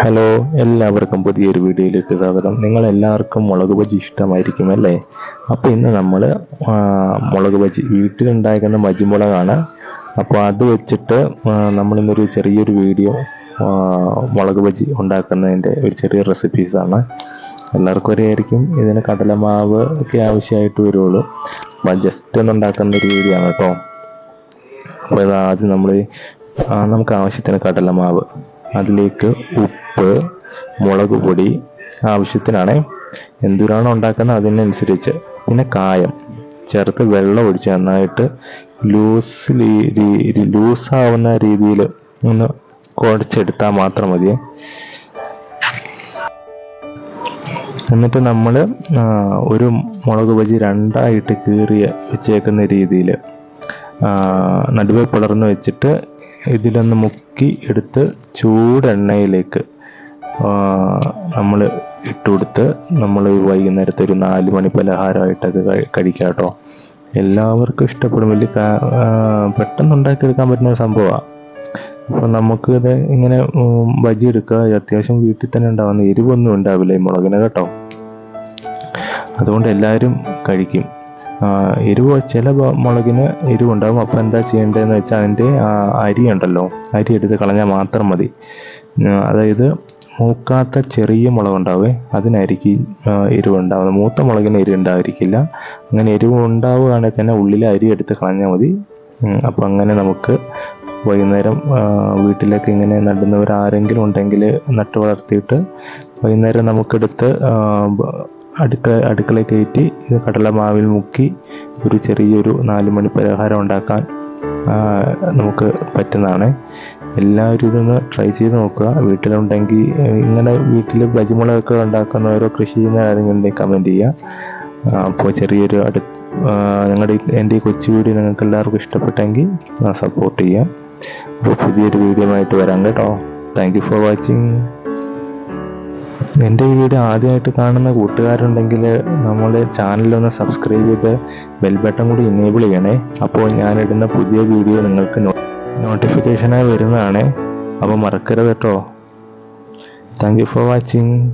Hello എല്ലാവർക്കും പുതിയൊരു വീഡിയോയിലേക്ക് സ്വാഗതം. നിങ്ങൾ എല്ലാവർക്കും മുളക് ബജി ഇഷ്ടമായിരിക്കും അല്ലേ? അപ്പോൾ ഇന്ന് നമ്മൾ മുളക് ബജി വീട്ടിലുണ്ടാക്കുന്ന മജിമുളകാണ് അപ്പോൾ അത് വെച്ചിട്ട് നമ്മളിന്നൊരു ചെറിയൊരു വീഡിയോ മുളക് ബജി ഉണ്ടാക്കുന്നതിന്റെ ഒരു ചെറിയ റെസിപ്പീസാണ്. എല്ലാവർക്കും അറിയായിരിക്കും ഇതിന് കടലമാവ് ഒക്കെ ആവശ്യമായിട്ട് വരുള്ളൂ. അപ്പം ജസ്റ്റ് ഒന്ന് ഉണ്ടാക്കുന്ന ഒരു വീഡിയോ ആണ് കേട്ടോ. അപ്പോൾ ഇത് ആദ്യം നമ്മൾ നമുക്ക് ആവശ്യത്തിന് കടലമാവ് അതിലേക്ക് ഉപ്പ് മുളക് പൊടി ആവശ്യത്തിനാണ്. എന്തിനാണോ ഉണ്ടാക്കുന്നത്? അതിനനുസരിച്ച്. പിന്നെ കായം. ചേർത്ത് വെള്ളം ഒഴിച്ച് നന്നായിട്ട് ലൂസ് ലൂസാവുന്ന രീതിയിൽ ഒന്ന് കുഴച്ചെടുത്താൽ മാത്രം മതി. എന്നിട്ട് നമ്മൾ ഒരു മുളക് ബജി രണ്ടായിട്ട് കീറിയ വെച്ചേക്കുന്ന രീതിയിൽ നടുവേ പിളർന്ന് വെച്ചിട്ട് ഇതിലൊന്ന് മുക്കി എടുത്ത് ചൂടെണ്ണയിലേക്ക് നമ്മൾ ഇട്ട് കൊടുത്ത് നമ്മൾ വൈകുന്നേരത്തെ ഒരു നാല് മണി പലഹാരമായിട്ടൊക്കെ കഴി- കഴിക്കാം കേട്ടോ എല്ലാവർക്കും ഇഷ്ടപ്പെടും. വലിയ പെട്ടെന്ന് ഉണ്ടാക്കിയെടുക്കാൻ പറ്റുന്ന ഒരു സംഭവമാണ് അപ്പോൾ നമുക്ക് ഇത് ഇങ്ങനെ ബജി എടുക്കുക. അത്യാവശ്യം വീട്ടിൽ തന്നെ ഉണ്ടാവുന്ന എരിവൊന്നും ഉണ്ടാവില്ല ഈ മുളകിന് കേട്ടോ. അതുകൊണ്ട് എല്ലാവരും കഴിക്കും. എരിവ് ചില മുളകിന് എരിവുണ്ടാകും അപ്പോൾ എന്താ ചെയ്യേണ്ടതെന്ന് വെച്ചാൽ അതിന്റെ അരി ഉണ്ടല്ലോ. അരി എടുത്ത് കളഞ്ഞാൽ മാത്രം മതി. അതായത് മൂക്കാത്ത ചെറിയ മുളകുണ്ടാവേ അതിനായിരിക്കും എരിവുണ്ടാവുന്നത്. മൂത്ത മുളകിന് എരിവ് ഉണ്ടായിരിക്കില്ല അങ്ങനെ എരിവ് ഉണ്ടാവുകയാണെങ്കിൽ തന്നെ ഉള്ളിൽ അരി എടുത്ത് കളഞ്ഞാൽ മതി. അപ്പം അങ്ങനെ നമുക്ക് വൈകുന്നേരം വീട്ടിലേക്ക് ഇങ്ങനെ നടുന്നവർ ആരെങ്കിലും ഉണ്ടെങ്കിൽ നട്ടു വളർത്തിയിട്ട് വൈകുന്നേരം നമുക്കെടുത്ത് അടുക്കള അടുക്കള കയറ്റി ഇത് കടലമാവിൽ മുക്കി ഒരു ചെറിയൊരു നാല് മണി പലഹാരം ഉണ്ടാക്കാൻ നമുക്ക് പറ്റുന്നതാണ്. എല്ലാവരും ഇതൊന്ന് ട്രൈ ചെയ്ത് നോക്കുക. വീട്ടിലുണ്ടെങ്കിൽ ഇങ്ങനെ വീട്ടിൽ ബജിമുളകൊക്കെ ഉണ്ടാക്കുന്നവരോ കൃഷി ചെയ്യുന്ന ആരെങ്കിലും ഉണ്ടെങ്കിൽ കമന്റ് ചെയ്യുക. അപ്പോൾ ചെറിയൊരു അടു ആ, ഞങ്ങളുടെ എന്റെ ഈ കൊച്ചു വീഡിയോ നിങ്ങൾക്ക് എല്ലാവർക്കും ഇഷ്ടപ്പെട്ടെങ്കിൽ സപ്പോർട്ട് ചെയ്യാം അപ്പോൾ പുതിയൊരു വീഡിയോ ആയിട്ട് വരാം കേട്ടോ. താങ്ക് യു ഫോർ വാച്ചിങ് എന്റെ ഈ വീഡിയോ ആദ്യമായിട്ട് കാണുന്ന കൂട്ടുകാരുണ്ടെങ്കിൽ നമ്മുടെ ചാനലൊന്ന് സബ്സ്ക്രൈബ് ചെയ്ത് ബെൽ ബട്ടൺ കൂടി എനേബിൾ ചെയ്യണേ. അപ്പോൾ ഞാനിടുന്ന പുതിയ വീഡിയോ നിങ്ങൾക്ക് നോട്ടിഫിക്കേഷനായി വരുന്നതാണ്. അപ്പോൾ മറക്കരുത് കേട്ടോ. Thank you for watching